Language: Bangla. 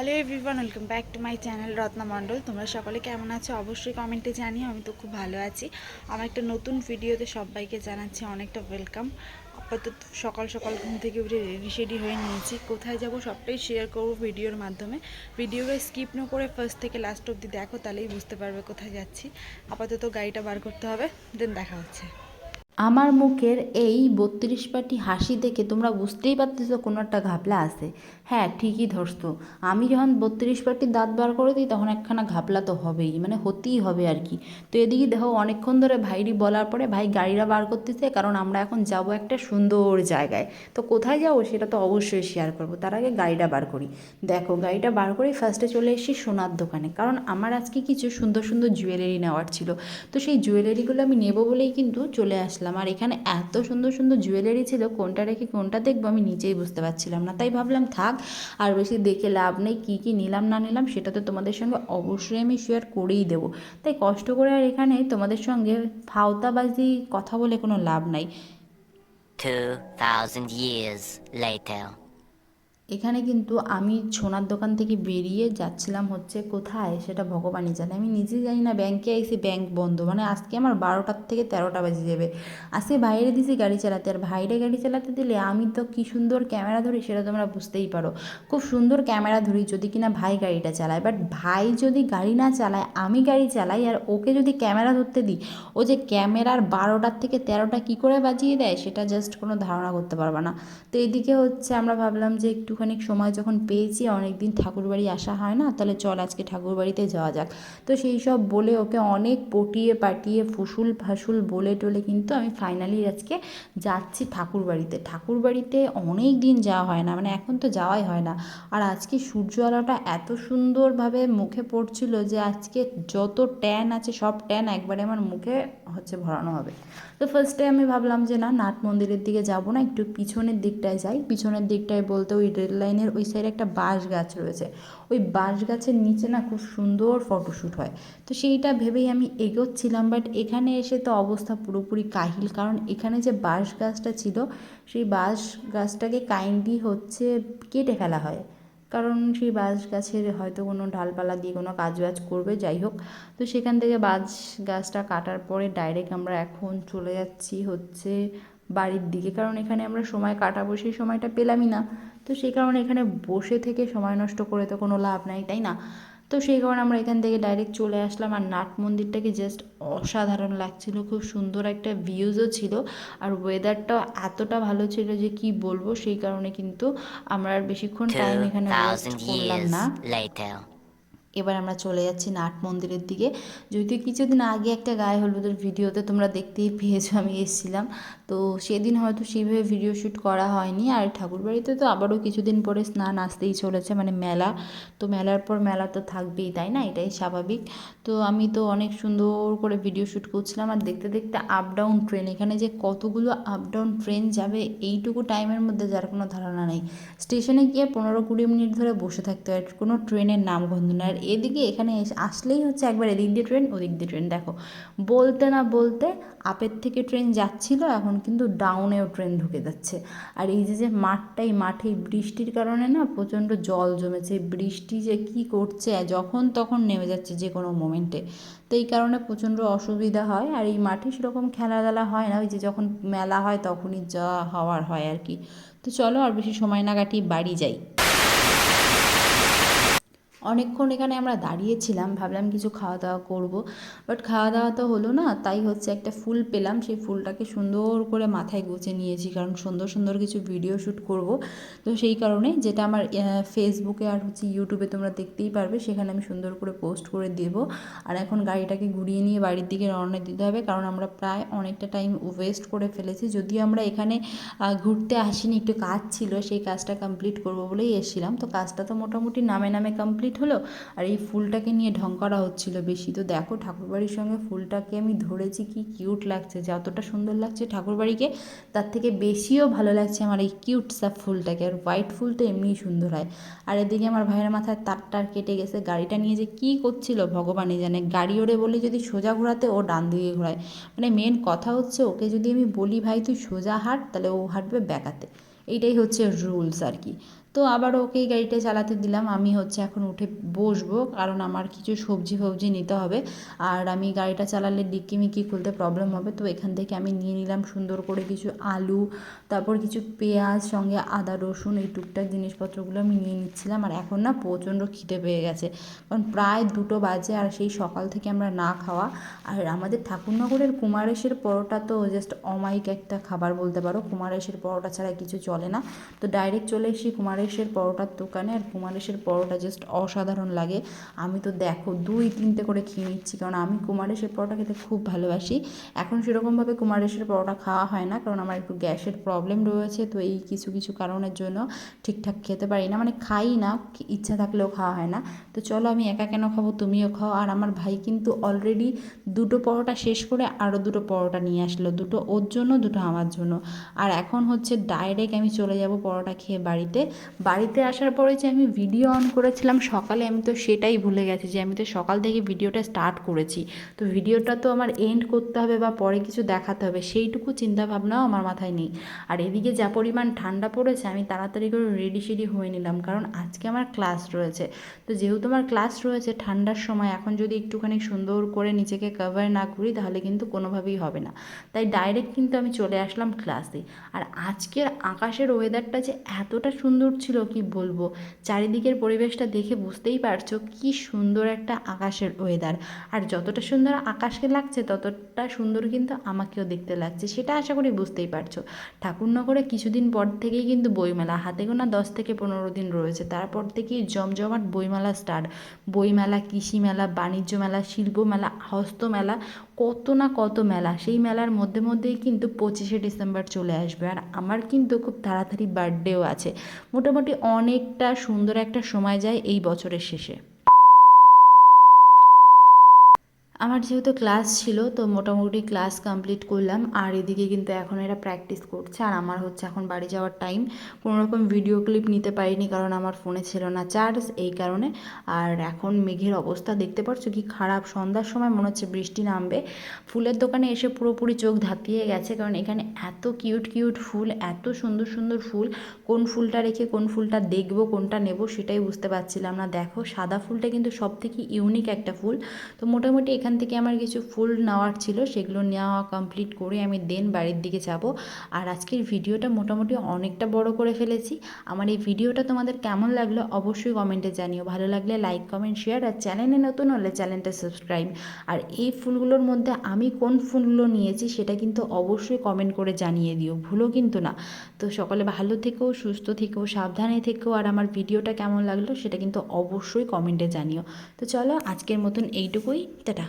Hello everyone, welcome back to my channel Ratna Mondal. তোমরা সকলে কেমন আছো? অবশ্যই কমেন্টে জানিও, আমি তো খুব ভালো আছি। আমার একটা নতুন ভিডিওতে সবাইকে জানাচ্ছি অনেকটা ওয়েলকাম আপাতত সকাল সকাল ঘুম থেকে উঠে রেডি শেডি হয়ে নিয়েছি। কোথায় যাব সবটাই শেয়ার করব ভিডিওর মাধ্যমে। ভিডিওটা স্কিপ না করে ফার্স্ট থেকে লাস্ট অবধি দেখো, তাহলেই বুঝতে পারবে কোথায় যাচ্ছি। আপাতত গাড়িটা বার করতে হবে দেন দেখা হচ্ছে। আমার মুখের এই বত্রিশ পাটি হাসি দেখে তোমরা বুঝতেই পারতেছো কোনো একটা ঘাপলা আছে। হ্যাঁ ঠিকই ধরছো। আমি যখন বত্রিশ পাটি দাঁত বার করে দিই, তখন একখানা ঘাপলা তো হবেই মানে হতেই হবে আর কি। তো এদিকে দেখো, অনেকক্ষণ ধরে ভাইরি বলার পরে ভাই গাড়িটা বার করতেছে, কারণ আমরা এখন যাব একটা সুন্দর জায়গায়। তো কোথায় যাব সেটা তো অবশ্যই শেয়ার করব, তার আগে গাড়িটা বার করি। দেখো, গাড়িটা বার করেই ফার্স্টে চলে এসেছি সোনার দোকানে, কারণ আমার আজকে কিছু সুন্দর সুন্দর জুয়েলারি নেওয়ার ছিল। তো সেই জুয়েলারিগুলো আমি নেব বলেই কিন্তু চলে আসলাম। আর এখানে এত সুন্দর সুন্দর জুয়েলারি ছিল কোনটা রেখে কোনটা দেখব আমি নিজেই বুঝতে পারছিলাম না। তাই ভাবলাম থাক আর বেশি দেখে লাভ নেই কী কী নিলাম না নিলাম সেটা তো তোমাদের সঙ্গে অবশ্যই আমি শেয়ার করেই দেবো। তাই কষ্ট করে আর এখানে তোমাদের সঙ্গে ফাওতাবাজি কথা বলে কোনো লাভ নাই। 2,000 years later. এখানে কিন্তু আমি সোনার দোকান থেকে বেরিয়ে যাচ্ছিলাম হচ্ছে কোথায় সেটা ভগবানই জানে। আমি নিজেই জানি না ব্যাংকে আইসি ব্যাংক বন্ধ। মানে আজকে আমার বারোটার থেকে তেরোটা বাজে যাবে। আজকে বাইরে দিছি গাড়ি চালাতে। আর বাইরে গাড়ি চালাতে দিলে আমি তো কি সুন্দর ক্যামেরা ধরি সেটা তোমরা বুঝতেই পারো। খুব সুন্দর ক্যামেরা ধরি যদি কিনা ভাই গাড়িটা চালায়। বাট ভাই যদি গাড়ি না চালায়, আমি গাড়ি চালাই আর ওকে যদি ক্যামেরা ধরতে দিই, ও যে ক্যামেরার বারোটার থেকে তেরোটা কী করে বাজিয়ে দেয় সেটা জাস্ট কোনো ধারণা করতে পারবে না। তো এদিকে হচ্ছে আমরা ভাবলাম যে একটুখানি সময় যখন পেয়েছি অনেক দিন ঠাকুরবাড়ি আসা হয় না, তাহলে চল আজকে ঠাকুরবাড়িতে যাওয়া যাক। তো সেই সব বলে ওকে অনেক পটিয়ে পাটিয়ে ফুসুল ফাসুল বলে টলে কিন্তু আমি ফাইনালি আজকে যাচ্ছি ঠাকুরবাড়িতে। ঠাকুরবাড়িতে অনেক দিন যাওয়া হয় না মানে এখন তো যাওয়াই হয় না। আর আজকে সূর্য আলোটা এত সুন্দরভাবে মুখে পড়ছিল যে আজকে যত ট্যান আছে, সব ট্যান একবারে আমার মুখে হচ্ছে ভরানো হবে। তো ফার্স্টে আমি ভাবলাম যে না, নাট মন্দিরের দিকে যাব না, একটু পিছনের দিকটায় যাই। পিছনের দিকটায় বলতে ওই রেল লাইনের ওই সাইডে একটা বাঁশ গাছ রয়েছে। ওই বাঁশ গাছের নিচে না খুব সুন্দর ফটোশ্যুট হয়। তো সেইটা ভেবেই আমি এগোচ্ছিলাম বাট এখানে এসে তো অবস্থা পুরোপুরি কাহিল। কারণ এখানে যে বাঁশ গাছটা ছিল, সেই বাঁশ গাছটাকে কাইন্ডলি হচ্ছে কেটে ফেলা হয়। কারণ সেই বাঁশ গাছের হয়তো কোনো ডালপালা দিয়ে কোনো কাজ বাজ করবে, যাই হোক। তো সেখান থেকে বাঁশ গাছটা কাটার পরে ডাইরেক্ট আমরা এখন চলে যাচ্ছি হচ্ছে বাড়ির দিকে। কারণ এখানে আমরা সময় কাটাবো সেই সময়টা পেলামই না। তো সেই কারণে এখানে বসে থেকে সময় নষ্ট করে তো কোনো লাভ নাই তাই না? তো সেই কারণে আমরা এখান থেকে ডাইরেক্ট চলে আসলাম। আর নাট মন্দিরটাকে জাস্ট অসাধারণ লাগছিল খুব সুন্দর একটা ভিউজও ছিল। আর ওয়েদারটাও এতটা ভালো ছিল যে কি বলব সেই কারণে কিন্তু আমরা আর বেশিক্ষণ টাইম এখানে ওয়েস্ট করলাম না. এবার আমরা চলে যাচ্ছি নাট মন্দিরের দিকে। যদিও কিছুদিন আগে একটা গায়ে হলুদের ভিডিওতে তোমরা দেখতেই পেয়েছ আমি এসেছিলাম। তো সেদিন হয়তো সেইভাবে ভিডিও শ্যুট করা হয়নি। আর ঠাকুরবাড়িতে তো আবারও কিছুদিন পরে স্নান আসতেই চলেছে মানে মেলা। তো মেলার পর মেলা তো থাকবেই, তাই না? এটাই স্বাভাবিক। তো আমি তো অনেক সুন্দর করে ভিডিও শ্যুট করছিলাম। আর দেখতে দেখতে আপ ডাউন ট্রেন এখানে যে কতগুলো আপ ডাউন ট্রেন যাবে এইটুকু টাইমের মধ্যে যার কোনো ধারণা নেই। স্টেশনে গিয়ে পনেরো কুড়ি মিনিট ধরে বসে থাকতে হয়, কোনো ট্রেনের নাম গন্ধ না আর এদিকে এখানে আসলেই হচ্ছে একবার এদিক দিয়ে ট্রেন, ওদিক দিয়ে ট্রেন। দেখো, বলতে না বলতে আপের থেকে ট্রেন যাচ্ছিল, এখন কিন্তু ডাউনেও ট্রেন ঢুকে যাচ্ছে। আর এই যে যে মাঠটাই মাঠে বৃষ্টির কারণে না প্রচণ্ড জল জমেছে বৃষ্টি যে কি করছে যখন তখন নেমে যাচ্ছে যে কোনো মোমেন্টে তো এই কারণে প্রচণ্ড অসুবিধা হয়। আর এই মাঠে সেরকম খেলাধুলা হয় না, ওই যে যখন মেলা হয় তখনই যা হওয়ার হয় আর কি। তো চলো আর বেশি সময় না কাটিয়ে বাড়ি যাই। অনেকক্ষণ এখানে আমরা দাঁড়িয়েছিলাম, ভাবলাম কিছু খাওয়া দাওয়া করব। বাট খাওয়া দাওয়া তো হলো না, তাই হচ্ছে একটা ফুল পেলাম, সেই ফুলটাকে সুন্দর করে মাথায় গুছে নিয়েছি, কারণ সুন্দর সুন্দর কিছু ভিডিও শ্যুট করব। তো সেই কারণে যেটা আমার ফেসবুকে আর হচ্ছে ইউটিউবে তোমরা দেখতেই পারবে, সেখানে আমি সুন্দর করে পোস্ট করে দেব। আর এখন গাড়িটাকে ঘুরিয়ে নিয়ে বাড়ির দিকে রওনা দিতে হবে, কারণ আমরা প্রায় অনেকটা টাইম ওয়েস্ট করে ফেলেছি। যদিও আমরা এখানে ঘুরতে আসিনি, একটু কাজ ছিল, সেই কাজটা কমপ্লিট করব বলেই এসেছিলাম। তো কাজটা তো মোটামুটি নামে নামে কমপ্লিট হলো? আর এই ফুলটাকে নিয়ে ঢং করা হচ্ছিল বেশি। তো দেখো, ঠাকুরবাড়ির সঙ্গে ফুলটাকে আমি ধরেছি, কি কিউট লাগছে। যতটা সুন্দর লাগছে ঠাকুরবাড়িকে, তার থেকে বেশিও ভালো লাগছে আমার এই কিউট সাপ ফুলটাকে। আর হোয়াইট ফুল তো এমনিই সুন্দর হয়। আর এদিকে আমার ভাইয়ের মাথায় তার টার কেটে গেছে। গাড়িটা নিয়ে যে কী করছিল ভগবানই জানে। গাড়ি ওরে বলে যদি সোজা ঘোরাতে, ও ডান দিকে ঘোরায়। মানে মেন কথা হচ্ছে, ওকে যদি আমি বলি, ভাই, তুই সোজা হাঁট, তাহলে ও হাঁটবে ব্যাকাতে এইটাই হচ্ছে রুলস আর কি। তো আবার ওকেই গাড়িটা চালাতে দিলাম। আমি হচ্ছে এখন উঠে বসবো, কারণ আমার কিছু সবজি ফবজি নিতে হবে। আর আমি গাড়িটা চালালে ডিক্কি মিকি খুলতে প্রবলেম হবে। তো এখান থেকে আমি নিয়ে নিলাম সুন্দর করে কিছু আলু, তারপর কিছু পেঁয়াজ, সঙ্গে আদা, রসুন, এই টুকটাক জিনিসপত্রগুলো আমি নিয়ে নিচ্ছিলাম। আর এখন না প্রচণ্ড খিদে পেয়ে গেছে। কারণ প্রায় দুটো বাজে আর সেই সকাল থেকে আমরা না খাওয়া। আর আমাদের ঠাকুরনগরের কুমারেশের পরোটা তো জাস্ট অমায়িক একটা খাবার বলতে পারো। কুমারেশের পরোটা ছাড়া কিছু চলে না। তো ডাইরেক্ট চলে এসেছি কুমারেশের পরোটার দোকানে আর কুমারেশের পরোটা জাস্ট অসাধারণ লাগে। আমি তো দেখো দুই তিনটে করে খেয়ে নিচ্ছি, কারণ আমি কুমারেশের পরোটা খেতে খুব ভালোবাসি। এখন সেরকমভাবে কুমারেশের পরোটা খাওয়া হয় না, কারণ আমার একটু গ্যাসের প্রবলেম রয়েছে, তো এই কিছু কিছু কারণের জন্য ঠিকঠাক খেতে পারি না মানে খাই না, ইচ্ছা থাকলেও খাওয়া হয় না। তো চলো আমি একা কেন খাব, তুমিও খাও। আর আমার ভাই কিন্তু অলরেডি দুটো পরোটা শেষ করে আরও দুটো পরোটা নিয়ে আসলো, দুটো ওর জন্য, দুটো আমার জন্য। আর এখন হচ্ছে ডাইরেক্ট আমি চলে যাব পরোটা খেয়ে বাড়িতে। বাড়িতে আসার পরে যে আমি ভিডিও অন করেছিলাম, সকালে আমি তো সেটাই ভুলে গেছি যে আমি তো সকাল থেকে ভিডিওটা স্টার্ট করেছি। তো ভিডিওটা তো আমার এন্ড করতে হবে বা পরে কিছু দেখাতে হবে, সেইটুকু চিন্তাভাবনাও আমার মাথায় নেই। আর এদিকে যা পরিমাণ ঠান্ডা পড়েছে, আমি তাড়াতাড়ি করে রেডি সেডি হয়ে নিলাম, কারণ আজকে আমার ক্লাস রয়েছে। তো যেহেতু আমার ক্লাস রয়েছে, ঠান্ডার সময় এখন যদি একটুখানি সুন্দর করে নিজেকে কভার না করি, তাহলে কিন্তু কোনোভাবেই হবে না। তাই ডাইরেক্ট কিন্তু আমি চলে আসলাম ক্লাসে আর আজকের আকাশের ওয়েদারটা যে এতটা সুন্দর ছিল কি বলব? চারিদিকের পরিবেশটা দেখে বুঝতেই পারছ কি সুন্দর একটা আকাশের ওয়েদার আর যতটা সুন্দর আকাশকে লাগছে, ততটা সুন্দর কিন্তু আমাকেও দেখতে লাগছে, সেটা আশা করি বুঝতেই পারছ। ঠাকুরনগরে কিছুদিন পর থেকেই কিন্তু বইমেলা, হাতে গোনা দশ থেকে পনেরো দিন রয়েছে। তারপর থেকেই জমজমাট বইমেলা স্টার্ট বইমেলা কৃষি মেলা বাণিজ্য মেলা শিল্প মেলা হস্ত মেলা কত না কত মেলা, সেই মেলার মধ্যে মধ্যেই কিন্তু পঁচিশে ডিসেম্বর চলে আসবে। আর আমার কিন্তু খুব তাড়াতাড়ি বার্থডেও আছে। মোটামুটি অনেকটা সুন্দর একটা সময় যায় এই বছরের শেষে। আমার যেহেতু ক্লাস ছিল, তো মোটামুটি ক্লাস কমপ্লিট করলাম। আর এদিকে কিন্তু এখন এরা প্র্যাকটিস করছে। আর আমার হচ্ছে এখন বাড়ি যাওয়ার টাইম কোনো রকম ভিডিও ক্লিপ নিতে পারিনি কারণ আমার ফোনে ছিল না চার্জ এই কারণে। আর এখন মেঘের অবস্থা দেখতে পাচ্ছ কি খারাপ। সন্ধ্যার সময় মনে হচ্ছে বৃষ্টি নামবে। ফুলের দোকানে এসে পুরোপুরি চোখ ধাপিয়ে গেছে কারণ এখানে এত কিউট কিউট ফুল, এত সুন্দর সুন্দর ফুল। কোন ফুলটা রেখে কোন ফুলটা দেখব, কোনটা নেব সেটাই বুঝতে পারছিলাম না। দেখো সাদা ফুলটা কিন্তু সব থেকে ইউনিক একটা ফুল। তো মোটামুটি এখান থেকে আমার কিছু ফুল নেওয়ার ছিল, সেগুলো নেওয়া কমপ্লিট করে আমি দেন বাড়ির দিকে যাব। আর আজকের ভিডিওটা মোটামুটি অনেকটা বড় করে ফেলেছি। আমার এই ভিডিওটা তোমাদের কেমন লাগল অবশ্যই কমেন্টে জানিও। ভালো লাগলে লাইক কমেন্ট শেয়ার আর চ্যানেলে নতুন হলে চ্যানেলটা সাবস্ক্রাইব আর এই ফুলগুলোর মধ্যে আমি কোন ফুলগুলো নিয়েছি সেটা কিন্তু অবশ্যই কমেন্ট করে জানিয়ে দিও। ভুলো কিন্তু না। তো সকলে ভালো থেকো, সুস্থ থেকো, সাবধানে থেকো আর আমার ভিডিওটা কেমন লাগল সেটা কিন্তু অবশ্যই কমেন্টে জানিও। তো চলো আজকের মতন এইটুকুই। টাটা।